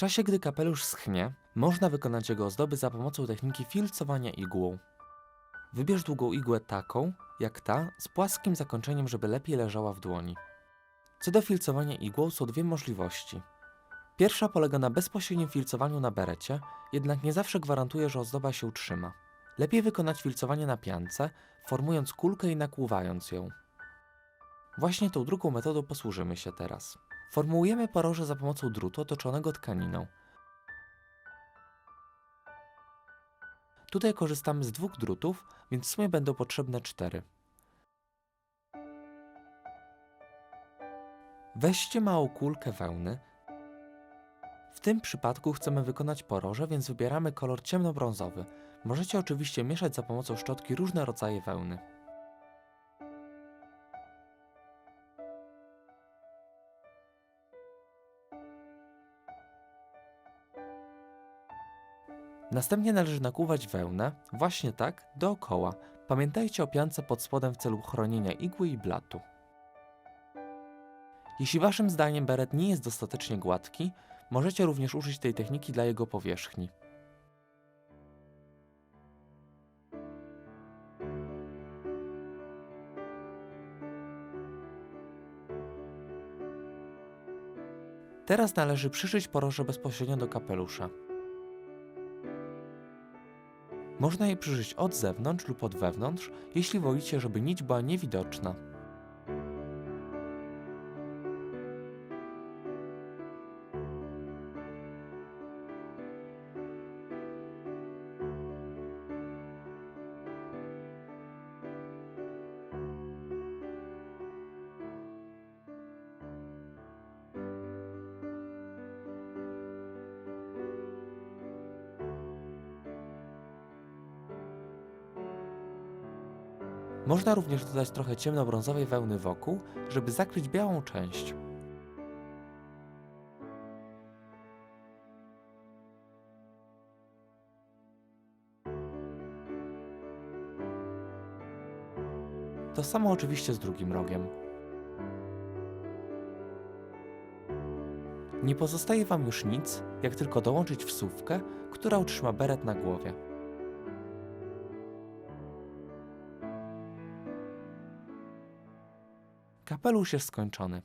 czasie, gdy kapelusz schnie, można wykonać jego ozdoby za pomocą techniki filcowania igłą. Wybierz długą igłę taką, jak ta, z płaskim zakończeniem, żeby lepiej leżała w dłoni. Co do filcowania igłą są dwie możliwości. Pierwsza polega na bezpośrednim filcowaniu na berecie, jednak nie zawsze gwarantuje, że ozdoba się utrzyma. Lepiej wykonać filcowanie na piance, formując kulkę i nakłuwając ją. Właśnie tą drugą metodą posłużymy się teraz. Formułujemy poroże za pomocą drutu otoczonego tkaniną. Tutaj korzystamy z dwóch drutów, więc w sumie będą potrzebne cztery. Weźcie małą kulkę wełny. W tym przypadku chcemy wykonać poroże, więc wybieramy kolor ciemnobrązowy. Możecie oczywiście mieszać za pomocą szczotki różne rodzaje wełny. Następnie należy nakłuwać wełnę, właśnie tak, dookoła. Pamiętajcie o piance pod spodem w celu chronienia igły i blatu. Jeśli waszym zdaniem beret nie jest dostatecznie gładki, możecie również użyć tej techniki dla jego powierzchni. Teraz należy przyszyć poroże bezpośrednio do kapelusza. Można je przyszyć od zewnątrz lub od wewnątrz, jeśli wolicie, żeby nić była niewidoczna. Można również dodać trochę ciemnobrązowej wełny wokół, żeby zakryć białą część. To samo oczywiście z drugim rogiem. Nie pozostaje Wam już nic, jak tylko dołączyć wsówkę, która utrzyma beret na głowie. Kapelusz jest skończony.